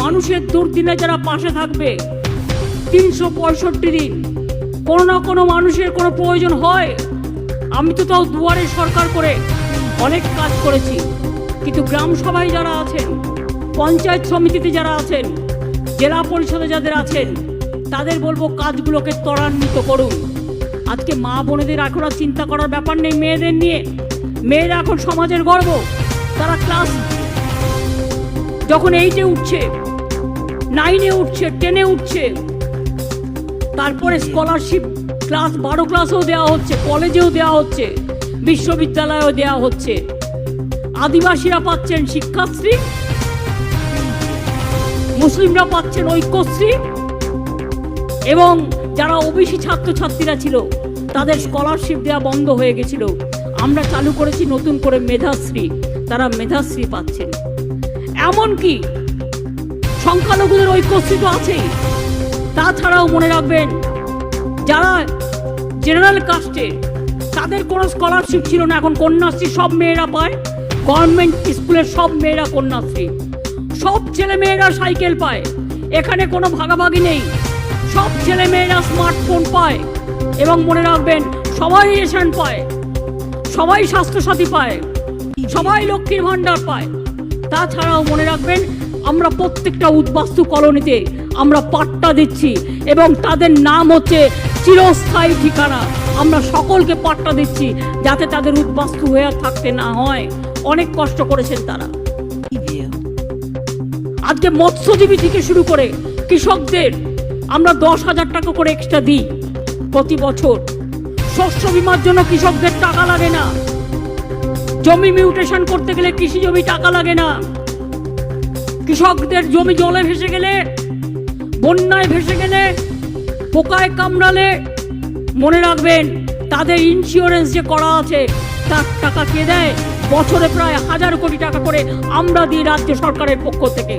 মানুষের দুর্দিনে যারা পাশে থাকবে, তিনশো পঁয়ষট্টি দিন কোনো না কোনো মানুষের কোনো প্রয়োজন হয়। আমি তো তাও দুয়ারে সরকার করে অনেক কাজ করেছি। কিন্তু গ্রাম সভায় যারা আছেন, পঞ্চায়েত সমিতিতে যারা আছেন, জেলা পরিষদে যাদের আছেন, তাদের বলব কাজগুলোকে ত্বরান্বিত করুন। আজকে মা বোনেদের এখন চিন্তা করার ব্যাপার নেই, মেয়েদের নিয়ে। মেয়েরা এখন সমাজের গর্ব। তারা ক্লাস যখন এইটে উঠছে নাইনে উঠছে টেনে উঠছে, তারপরে স্কলারশিপ ক্লাস বারো ক্লাসেও দেওয়া হচ্ছে কলেজেও দেওয়া হচ্ছে, বিশ্ববিদ্যালয়েও দেওয়া হচ্ছে। আদিবাসীরা পাচ্ছেন শিক্ষাশ্রী, মুসলিমরা পাচ্ছেন ঐক্যশ্রী, এবং যারা ওবিসি ছাত্রছাত্রীরা ছিল, তাদের স্কলারশিপ দেওয়া বন্ধ হয়ে গেছিল। আমরা চালু করেছি নতুন করে মেধাশ্রী, তারা মেধাশ্রী পাচ্ছেন। এমনকি সংখ্যালঘুদের ঐক্যশ্রী তো আছেই তাছাড়াও মনে রাখবেন, যারা জেনারেল কাস্টে তাদের কোনো স্কলারশিপ ছিল না। এখন কন্যাশ্রী সব মেয়েরা পায় গভর্নমেন্ট স্কুলের সব মেয়েরা কন্যাশ্রী। সব ছেলে মেয়েরা সাইকেল পায়, এখানে কোনো ভাগাভাগি নেই। সব ছেলে মেয়েরা স্মার্টফোন পায় এবং মনে রাখবেন, সবাই রেশন পায়, সবাই স্বাস্থ্যসাথী পায়, সবাই লক্ষ্মীর ভাণ্ডার পায়। তাছাড়াও মনে রাখবেন, আমরা প্রত্যেকটা উদ্বাস্তু কলোনিতে আমরা পাট্টা দিচ্ছি এবং তাদের নাম হচ্ছে চিরস্থায়ী ঠিকানা। আমরা সকলকে পাট্টা দিচ্ছি যাতে তাদের উদ্বাস্তু হয়ে থাকতে না হয়। অনেক কষ্ট করেছেন তারা। আজকে মৎস্যজীবী থেকে শুরু করে কৃষকদের আমরা দশ হাজার টাকা করে এক্সট্রা দিই প্রতি বছর। শস্য বিমার জন্য কৃষকদের টাকা লাগে না। জমি মিউটেশন করতে গেলে কৃষি জমি টাকা লাগে না। কৃষকদের জমি জলে ভেসে গেলে, বন্যায় ভেসে গেলে, পোকায় কামড়ালে মনে রাখবেন, তাদের ইন্স্যুরেন্স যে করা আছে, তার টাকা কে দেয়? বছরে প্রায় হাজার কোটি টাকা করে আমরা দিই রাজ্য সরকারের পক্ষ থেকে।